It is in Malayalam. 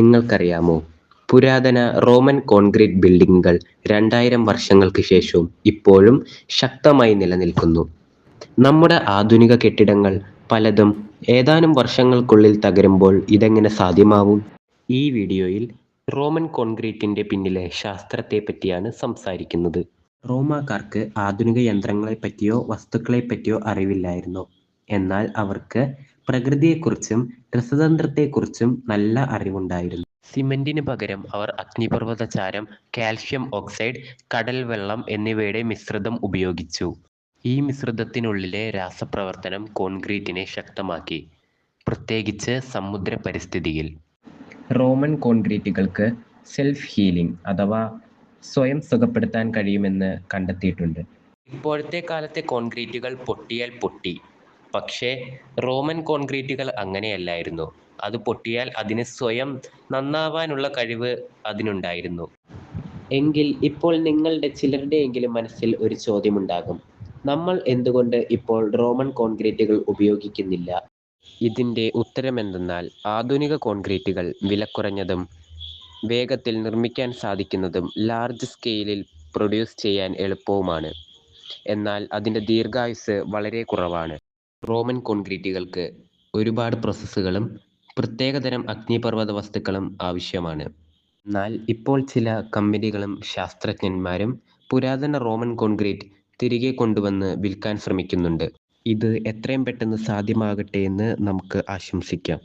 നിങ്ങൾക്കറിയാമോ? പുരാതന റോമൻ കോൺക്രീറ്റ് ബിൽഡിങ്ങുകൾ രണ്ടായിരം വർഷങ്ങൾക്ക് ശേഷവും ഇപ്പോഴും ശക്തമായി നിലനിൽക്കുന്നു. നമ്മുടെ ആധുനിക കെട്ടിടങ്ങൾ പലതും ഏതാനും വർഷങ്ങൾക്കുള്ളിൽ തകരുമ്പോൾ ഇതെങ്ങനെ സാധ്യമാവും? ഈ വീഡിയോയിൽ റോമൻ കോൺക്രീറ്റിന്റെ പിന്നിലെ ശാസ്ത്രത്തെ പറ്റിയാണ് സംസാരിക്കുന്നത്. റോമാക്കാർക്ക് ആധുനിക യന്ത്രങ്ങളെ പറ്റിയോ വസ്തുക്കളെ പറ്റിയോ അറിവില്ലായിരുന്നു. എന്നാൽ അവർക്ക് പ്രകൃതിയെക്കുറിച്ചും രസതന്ത്രത്തെക്കുറിച്ചും നല്ല അറിവുണ്ടായിരുന്നു. സിമന്റിന് പകരം അവർ അഗ്നിപർവതചാരം കാൽഷ്യം ഓക്സൈഡ് കടൽ വെള്ളം എന്നിവയുടെ മിശ്രിതം ഉപയോഗിച്ചു. ഈ മിശ്രിതത്തിനുള്ളിലെ രാസപ്രവർത്തനം കോൺക്രീറ്റിനെ ശക്തമാക്കി പ്രത്യേകിച്ച് സമുദ്ര പരിസ്ഥിതിയിൽ റോമൻ കോൺക്രീറ്റുകൾക്ക് സെൽഫ് ഹീലിംഗ് അഥവാ സ്വയം സുഖപ്പെടുത്താൻ കഴിയുമെന്ന് കണ്ടെത്തിയിട്ടുണ്ട്. ഇപ്പോഴത്തെ കാലത്തെ കോൺക്രീറ്റുകൾ പൊട്ടിയാൽ പൊട്ടി പക്ഷേ റോമൻ കോൺക്രീറ്റുകൾ അങ്ങനെയല്ലായിരുന്നു. അത് പൊട്ടിയാൽ അതിന് സ്വയം നന്നാവാനുള്ള കഴിവ് അതിനുണ്ടായിരുന്നു. എങ്കിൽ ഇപ്പോൾ നിങ്ങളുടെ ചിലരുടെയെങ്കിലും മനസ്സിൽ ഒരു ചോദ്യമുണ്ടാകും. നമ്മൾ എന്തുകൊണ്ട് ഇപ്പോൾ റോമൻ കോൺക്രീറ്റുകൾ ഉപയോഗിക്കുന്നില്ല? ഇതിന്റെ ഉത്തരമെന്തെന്നാൽ ആധുനിക കോൺക്രീറ്റുകൾ വിലക്കുറഞ്ഞതും വേഗത്തിൽ നിർമ്മിക്കാൻ സാധിക്കുന്നതും ലാർജ് സ്കെയിലിൽ പ്രൊഡ്യൂസ് ചെയ്യാൻ എളുപ്പവുമാണ്. എന്നാൽ അതിന്റെ ദീർഘായുസ് വളരെ കുറവാണ്. റോമൻ കോൺക്രീറ്റുകൾക്ക് ഒരുപാട് പ്രോസസ്സുകളും പ്രത്യേകതരം അഗ്നിപർവത വസ്തുക്കളും ആവശ്യമാണ്. എന്നാൽ ഇപ്പോൾ ചില കമ്പനികളും ശാസ്ത്രജ്ഞന്മാരും പുരാതന റോമൻ കോൺക്രീറ്റ് തിരികെ കൊണ്ടുവന്ന് വിൽക്കാൻ ശ്രമിക്കുന്നുണ്ട്. ഇത് എത്രയും പെട്ടെന്ന് സാധ്യമാകട്ടെ എന്ന് നമുക്ക് ആശംസിക്കാം.